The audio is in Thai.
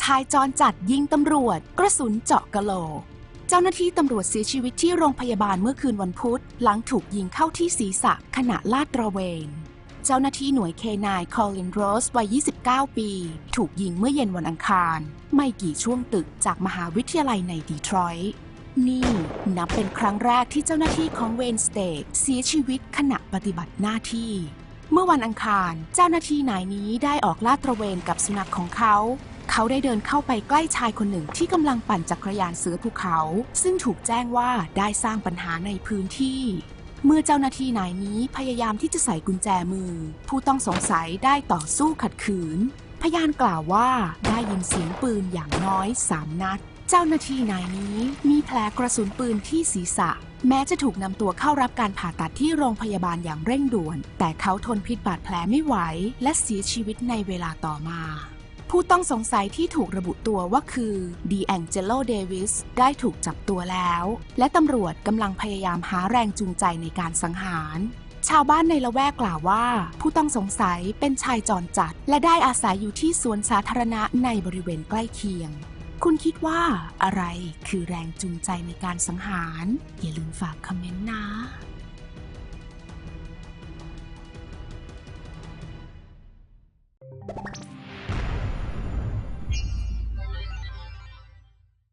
ชายจรจัดยิงตำรวจ กระสุนเจาะกะโหลก เจ้าหน้าที่ตำรวจเสียชีวิตที่โรงพยาบาลเมื่อคืนวันพุธ หลังถูกยิงเข้าที่ศีรษะขณะลาดตระเวน เจ้าหน้าที่หน่วยเคนายคอลินโรสวัย 29 ปี ถูกยิงเมื่อเย็นวันอังคาร ไม่กี่ช่วงตึกจากมหาวิทยาลัยในดีทรอยต์นี่นับเป็นครั้งแรกที่เจ้าหน้าที่ของเวนสเตทเสียชีวิตขณะปฏิบัติหน้าที่ เมื่อวันอังคาร เจ้าหน้าที่นายนี้ได้ออกลาดตระเวนกับสุนัขของเขา เขาได้เดินเข้าไปใกล้ชายคนหนึ่งที่กำลังปั่นจักรยานเสือภูเขา ซึ่งถูกแจ้งว่าได้สร้างปัญหาในพื้นที่ เมื่อเจ้าหน้าที่นายนี้พยายามที่จะใส่กุญแจมือ ผู้ต้องสงสัยได้ต่อสู้ขัดขืน พยานกล่าวว่าได้ยินเสียงปืนอย่างน้อยสามนัด เจ้าหน้าที่นายนี้มีแผลกระสุนปืนที่ศีรษะ แม้จะถูกนำตัวเข้ารับการผ่าตัดที่โรงพยาบาลอย่างเร่งด่วน แต่เขาทนพิษบาดแผลไม่ไหว และเสียชีวิตในเวลาต่อมา ผู้ต้องสงสัยที่ถูกระบุตัวว่าคือดีแองเจโลเดวิสได้ถูกจับตัวแล้ว และตำรวจกำลังพยายามหาแรงจูงใจในการสังหาร ชาวบ้านในละแวกกล่าวว่า ผู้ต้องสงสัยเป็นชายจรจัด และได้อาศัยอยู่ที่สวนสาธารณะในบริเวณใกล้เคียง คุณคิดว่าอะไรคือแรงจูงใจในการสังหาร อย่าลืมฝากคอมเมนต์นะ